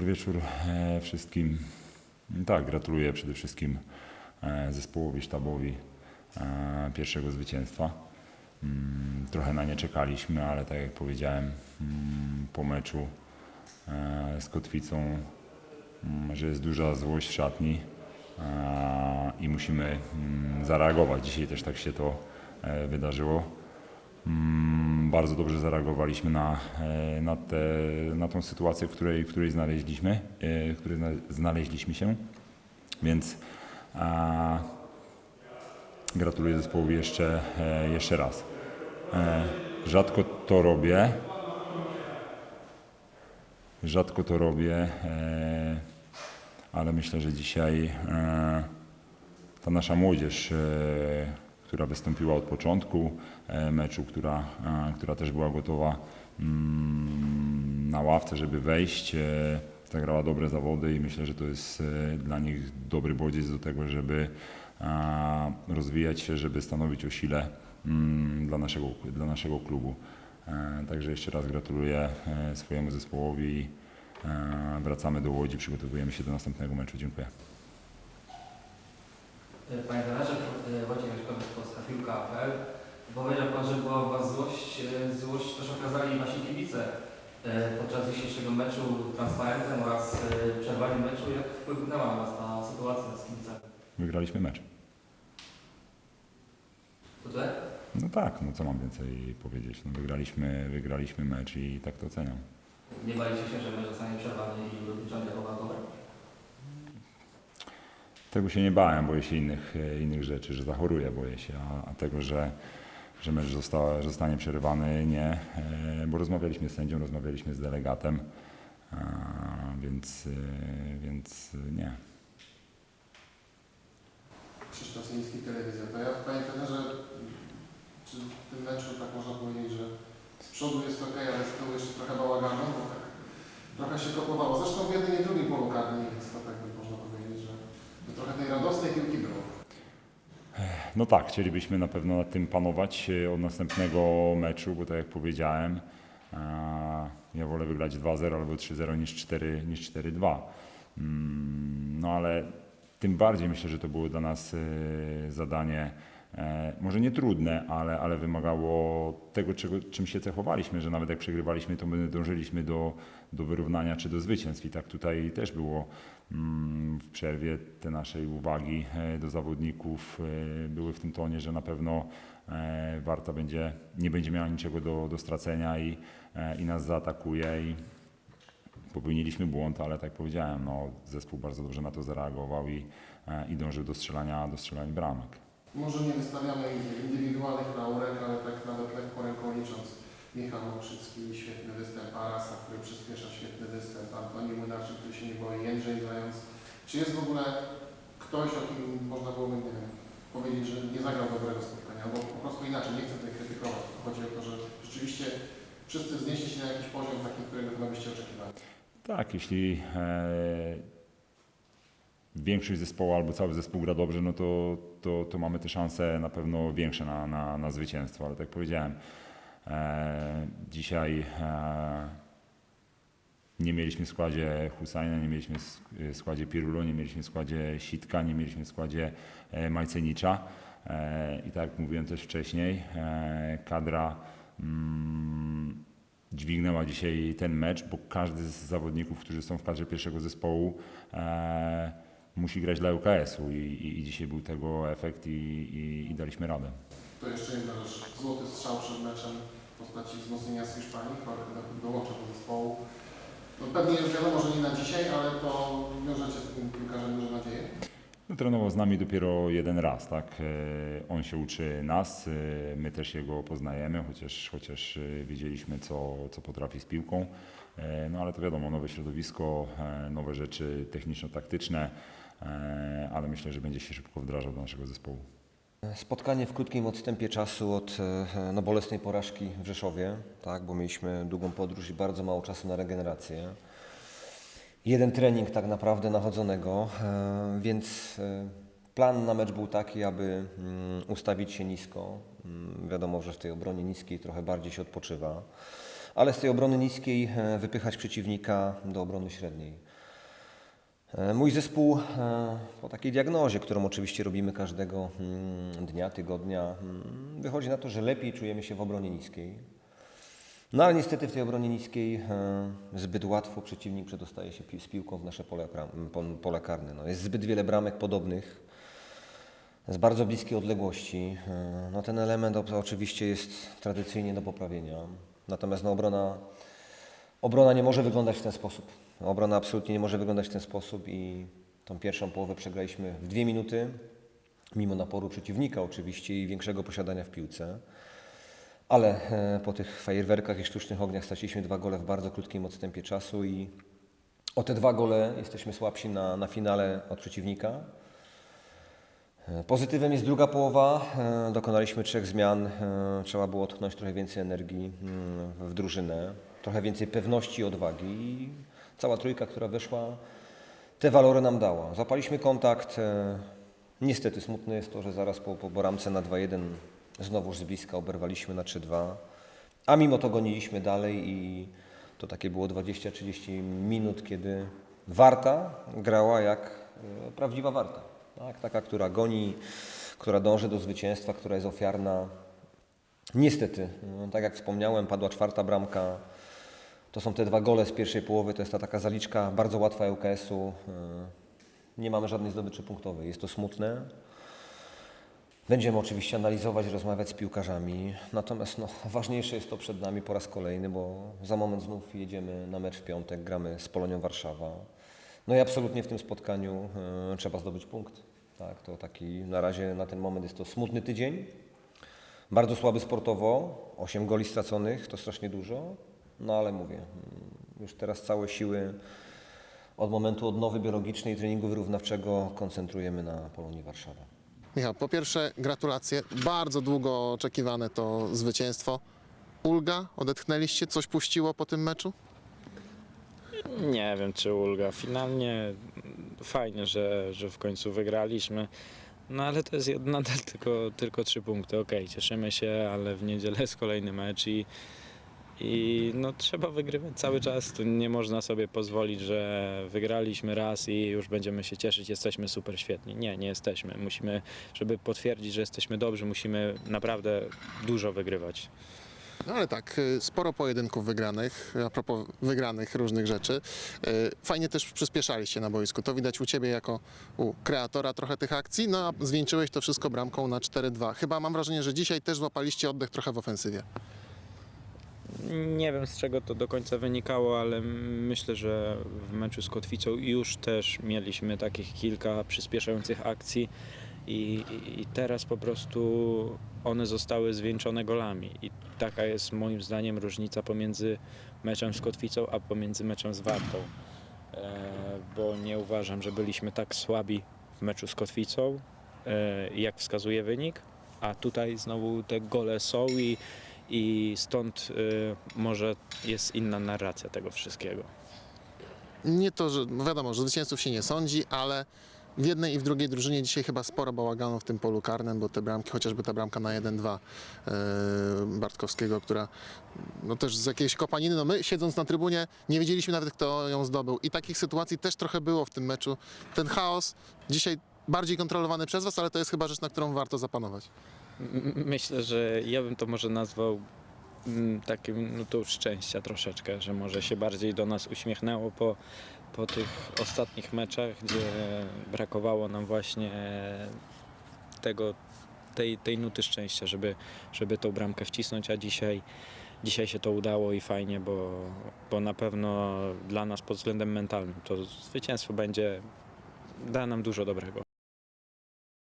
Dobry wieczór e, wszystkim. Tak, gratuluję przede wszystkim e, zespołowi, sztabowi e, pierwszego zwycięstwa. Mm, Trochę na nie czekaliśmy, ale tak jak powiedziałem mm, po meczu z Kotwicą, mm, że jest duża złość w szatni i musimy zareagować. Dzisiaj też tak się to wydarzyło. Bardzo dobrze zareagowaliśmy na, e, na, te, na tą sytuację, w której, w której znaleźliśmy, e, w której zna- znaleźliśmy się. Więc a, gratuluję zespołowi jeszcze, e, jeszcze raz. Rzadko to robię. Rzadko to robię, ale myślę, że dzisiaj ta nasza młodzież, która wystąpiła od początku e, meczu, która, e, która też była gotowa mm, na ławce, żeby wejść, e, zagrała dobre zawody i myślę, że to jest dla nich dobry bodziec do tego, żeby rozwijać się, żeby stanowić o sile mm, dla naszego, dla naszego klubu. Także jeszcze raz gratuluję swojemu zespołowi. Wracamy do Łodzi, przygotowujemy się do następnego meczu. Dziękuję. Panie trenerze, e, Wojciech Jaśkowicz, Polska Piłka.pl. Powiedział Pan, że była u Was złość. E, Złość też okazali Wasi kibice e, podczas dzisiejszego meczu transparentem oraz e, przerwaniem meczu. Jak wpłynęła na Was ta sytuacja z kibicami? Wygraliśmy mecz. Tutaj? No tak, no co mam więcej powiedzieć. No wygraliśmy, wygraliśmy mecz i tak to oceniam. Nie baliście się, że mecz zostanie przerwany i rozliczony jako walkowy? Tego się nie bałem, boję się innych, e, innych rzeczy, że zachoruję, boję się, a, a tego, że, że mecz zostanie przerywany, nie, e, bo rozmawialiśmy z sędzią, rozmawialiśmy z delegatem, więc, e, więc nie. Krzysztof Sienicki, Telewizja. Ja, Panie trenerze, czy w tym meczu tak można powiedzieć, że z przodu jest ok, ale z tyłu jeszcze trochę bałaganu, bo tak trochę się kopowało. Zresztą w jednej i drugiej polu karnej jest to tak by można powiedzieć, że, że trochę tej radosnej piłki było. No tak, chcielibyśmy na pewno nad tym panować e, od następnego meczu, bo tak jak powiedziałem, e, ja wolę wygrać 2-0 albo 3-0 niż 4 niż 4-2. Mm, No ale tym bardziej myślę, że to było dla nas e, zadanie może nie trudne, ale, ale wymagało tego, czego, czym się cechowaliśmy, że nawet jak przegrywaliśmy, to my dążyliśmy do, do wyrównania czy do zwycięstw. I tak tutaj też było mm, w przerwie te naszej uwagi e, do zawodników e, były w tym tonie, że na pewno e, Warta będzie, nie będzie miała niczego do, do stracenia i, e, i nas zaatakuje. I popełniliśmy błąd, ale tak jak powiedziałem, no, zespół bardzo dobrze na to zareagował i, e, i dążył do strzelania, do strzelania bramek. Może nie wystawiamy indywidualnych laurek, ale tak nawet lekko ręką licząc. Michał Okrzycki, świetny występ, Arasa, który przyspiesza, świetny występ, Antoni Młynarczyk, który się nie boi, Jędrzej Zając. Czy jest w ogóle ktoś, o kim można byłoby, nie wiem, powiedzieć, że nie zagrał dobrego spotkania, albo po prostu inaczej, nie chcę tutaj krytykować, chodzi o to, że rzeczywiście wszyscy wznieśli się na jakiś poziom taki, którego chyba byście oczekiwali. Tak, jeśli e, większość zespołu albo cały zespół gra dobrze, no to, to, to mamy te szanse na pewno większe na, na, na zwycięstwo, ale tak jak powiedziałem, e, dzisiaj e, nie mieliśmy w składzie Husajna, nie mieliśmy w składzie Pirulo, nie mieliśmy w składzie Sitka, nie mieliśmy w składzie e, Majcenicza. E, i tak jak mówiłem też wcześniej, e, kadra mm, dźwignęła dzisiaj ten mecz, bo każdy z zawodników, którzy są w kadrze pierwszego zespołu, e, musi grać dla UKS-u i, i, i dzisiaj był tego efekt i, i, i daliśmy radę. To jeszcze jedna rzecz. Złoty strzał przed meczem w postaci wzmocnienia z Hiszpanii, Jorge do- dołącza do zespołu. No pewnie już wiadomo, że nie na dzisiaj, ale to wiążecie z tym piłkarzem duże nadzieje. No, trenował z nami dopiero jeden raz, tak? E, On się uczy nas, e, my też jego poznajemy, chociaż, chociaż e, wiedzieliśmy, co, co potrafi z piłką. No ale to wiadomo, nowe środowisko, nowe rzeczy techniczno-taktyczne, ale myślę, że będzie się szybko wdrażał do naszego zespołu. Spotkanie w krótkim odstępie czasu od e, no, bolesnej porażki w Rzeszowie, tak, bo mieliśmy długą podróż i bardzo mało czasu na regenerację. Jeden trening tak naprawdę nachodzonego, e, więc e, plan na mecz był taki, aby mm, ustawić się nisko. Mm, Wiadomo, że w tej obronie niskiej trochę bardziej się odpoczywa, ale z tej obrony niskiej e, wypychać przeciwnika do obrony średniej. E, Mój zespół e, po takiej diagnozie, którą oczywiście robimy każdego mm, dnia, tygodnia, mm, wychodzi na to, że lepiej czujemy się w obronie niskiej. No ale niestety w tej obronie niskiej e, zbyt łatwo przeciwnik przedostaje się z piłką w nasze pole, pole karne. No, jest zbyt wiele bramek podobnych z bardzo bliskiej odległości. No, ten element oczywiście jest tradycyjnie do poprawienia. Natomiast no, obrona, obrona nie może wyglądać w ten sposób. Obrona absolutnie nie może wyglądać w ten sposób i tą pierwszą połowę przegraliśmy w dwie minuty, mimo naporu przeciwnika oczywiście i większego posiadania w piłce. Ale e, po tych fajerwerkach i sztucznych ogniach straciliśmy dwa gole w bardzo krótkim odstępie czasu i o te dwa gole jesteśmy słabsi na, na finale od przeciwnika. E, Pozytywem jest druga połowa. E, Dokonaliśmy trzech zmian. Trzeba było tknąć trochę więcej energii mm, w drużynę, trochę więcej pewności i odwagi. Cała trójka, która wyszła, te walory nam dała. Zapaliśmy kontakt. e, Niestety smutne jest to, że zaraz po, po bramce na 2-1 znowuż z bliska oberwaliśmy na 3-2. A mimo to goniliśmy dalej i to takie było 20-30 minut, kiedy Warta grała jak e, prawdziwa Warta. Tak, taka, która goni, która dąży do zwycięstwa, która jest ofiarna. Niestety, no, tak jak wspomniałem, padła czwarta bramka. To są te dwa gole z pierwszej połowy, to jest ta taka zaliczka bardzo łatwa ŁKS-u. Nie mamy żadnej zdobyczy punktowej. Jest to smutne. Będziemy oczywiście analizować, rozmawiać z piłkarzami. Natomiast no, ważniejsze jest to przed nami po raz kolejny, bo za moment znów jedziemy na mecz w piątek, gramy z Polonią Warszawa. No i absolutnie w tym spotkaniu e, trzeba zdobyć punkt. Tak, to taki na razie na ten moment jest to smutny tydzień. Bardzo słaby sportowo, 8 goli straconych, to strasznie dużo. No ale mówię, mm, już teraz całe siły od momentu odnowy biologicznej i treningu wyrównawczego koncentrujemy na Polonii Warszawa. Michał, po pierwsze gratulacje. Bardzo długo oczekiwane to zwycięstwo. Ulga, odetchnęliście? Coś puściło po tym meczu? Nie wiem, czy ulga. Finalnie fajnie, że, że w końcu wygraliśmy. No ale to jest nadal tylko, tylko trzy punkty. Okej, cieszymy się, ale w niedzielę jest kolejny mecz i, i no, trzeba wygrywać cały czas. Tu nie można sobie pozwolić, że wygraliśmy raz i już będziemy się cieszyć, jesteśmy super świetni. Nie, nie jesteśmy. Musimy, żeby potwierdzić, że jesteśmy dobrzy, musimy naprawdę dużo wygrywać. No ale tak, y, sporo pojedynków wygranych, a propos wygranych różnych rzeczy. Y, Fajnie też przyspieszaliście na boisku. To widać u Ciebie jako u kreatora trochę tych akcji, no a zwieńczyłeś to wszystko bramką na 4-2. Chyba mam wrażenie, że dzisiaj też złapaliście oddech trochę w ofensywie. Nie wiem z czego to do końca wynikało, ale myślę, że w meczu z Kotwicą już też mieliśmy takich kilka przyspieszających akcji i, i, teraz po prostu one zostały zwieńczone golami. I taka jest moim zdaniem różnica pomiędzy meczem z Kotwicą, a pomiędzy meczem z Wartą. E, bo nie uważam, że byliśmy tak słabi w meczu z Kotwicą, e, jak wskazuje wynik, a tutaj znowu te gole są i, i stąd y, może jest inna narracja tego wszystkiego. Nie to, że no wiadomo, że zwycięzców się nie sądzi, ale w jednej i w drugiej drużynie dzisiaj chyba sporo bałaganu w tym polu karnym, bo te bramki, chociażby ta bramka na 1-2 e, Bartkowskiego, która no też z jakiejś kopaniny, no my siedząc na trybunie nie wiedzieliśmy nawet kto ją zdobył i takich sytuacji też trochę było w tym meczu. Ten chaos dzisiaj bardziej kontrolowany przez Was, ale to jest chyba rzecz, na którą warto zapanować. Myślę, że ja bym to może nazwał mm, takim no to szczęścia troszeczkę, że może się bardziej do nas uśmiechnęło po, po tych ostatnich meczach, gdzie brakowało nam właśnie tego, tej, tej nuty szczęścia, żeby, żeby tą bramkę wcisnąć, a dzisiaj, dzisiaj się to udało i fajnie, bo, bo na pewno dla nas pod względem mentalnym to zwycięstwo będzie, da nam dużo dobrego.